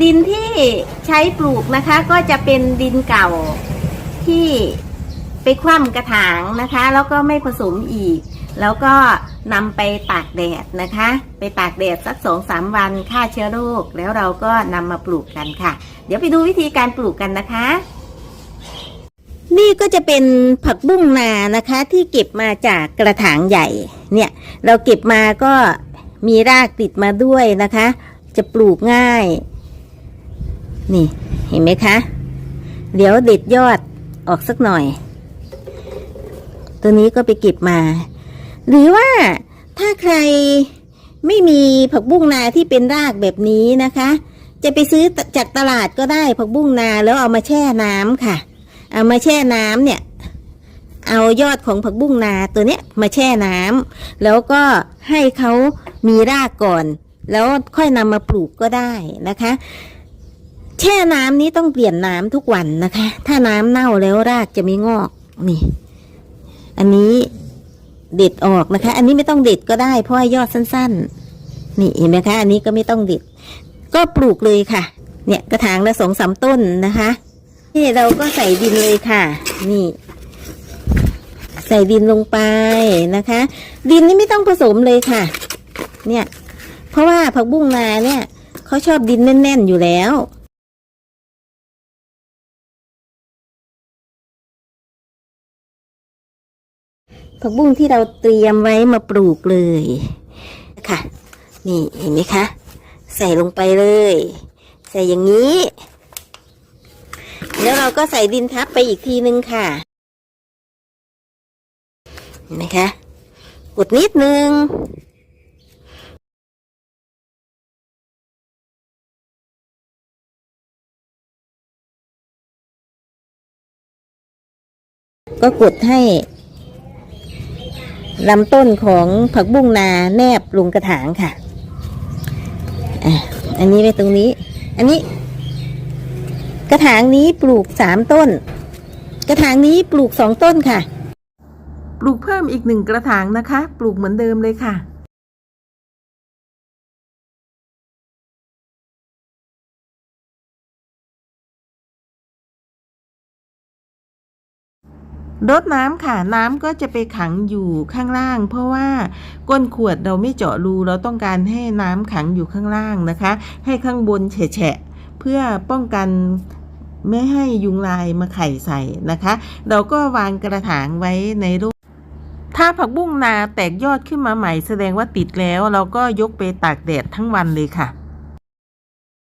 ดินที่ใช้ปลูกนะคะ ก็จะเป็นดินเก่าที่ไปคว่ำกระถางนะคะ แล้วก็ไม่ผสมอีก แล้วก็นำไปตากแดดนะคะ ไปตากแดดสักสองสามวันฆ่าเชื้อโรคแล้วเราก็นำมาปลูกกันค่ะ เดี๋ยวไปดูวิธีการปลูกกันนะคะ นี่ก็จะเป็นผักบุ้งนานะคะ ที่เก็บมาจากกระถางใหญ่เนี่ย เราเก็บมาก็มีรากติดมาด้วยนะคะ จะปลูกง่าย นี่เห็นไหมคะ เดี๋ยวเด็ดยอดออกสักหน่อย ตัวนี้ก็ไปเก็บมา หรือว่าถ้าใครไม่มีผักบุ้งนาที่เป็นรากแบบนี้นะคะ จะไปซื้อจากตลาดก็ได้ผักบุ้งนาแล้วเอามาแช่น้ำค่ะ เอามาแช่น้ำเนี่ย เอายอดของผักบุ้งนาตัวเนี้ยมาแช่น้ำแล้วก็ให้เขามีรากก่อน แล้วค่อยนำมาปลูกก็ได้นะคะ แช่น้ำนี้ต้องเปลี่ยนน้ำทุกวันนะคะ ถ้าน้ำเน่าแล้วรากจะไม่งอกนี่ อันนี้เด็ดออกนะคะ อันนี้ไม่ต้องเด็ดก็ได้ เพราะยอดสั้น ๆ นี่เห็นไหมคะ อันนี้ก็ไม่ต้องเด็ด ก็ปลูกเลยค่ะ เนี่ยกระถางละสองสามต้นนะคะนี่เราก็ใส่ดินเลยค่ะ นี่ ใส่ดินลงไปนะคะ ดินนี่ไม่ต้องผสมเลยค่ะ เนี่ย เพราะว่าผักบุ้งนาเนี่ยเขาชอบดินแน่นๆอยู่แล้ว ผักบุ้งที่เราเตรียมไว้มาปลูกเลยค่ะ นี่เห็นไหมคะ ใส่ลงไปเลย ใส่อย่างนี้ แล้วเราก็ใส่ดินทับไปอีกทีนึงค่ะเห็นไหมคะกดนิดนึงก็กดให้ ลำต้นของผักบุ้งนาแนบลงกระถางค่ะอะ อันนี้ไปตรงนี้ อันนี้ กระถางนี้ปลูกสามต้น กระถางนี้ปลูกสองต้นค่ะ ปลูกเพิ่มอีกหนึ่งกระถางนะคะ ปลูกเหมือนเดิมเลยค่ะ รดน้ำค่ะน้ำก็จะไปขังอยู่ข้างล่าง เพราะว่าก้นขวดเราไม่เจาะรูเราต้องการให้น้ำขังอยู่ข้างล่างนะคะ ให้ข้างบนแฉะเพื่อป้องกันไม่ให้ยุงลายมาไข่ใส่นะคะ เราก็วางกระถางไว้ในรูปถ้าผักบุ้งนาแตกยอดขึ้นมาใหม่แสดงว่าติดแล้ว เราก็ยกไปตากแดดทั้งวันเลยค่ะ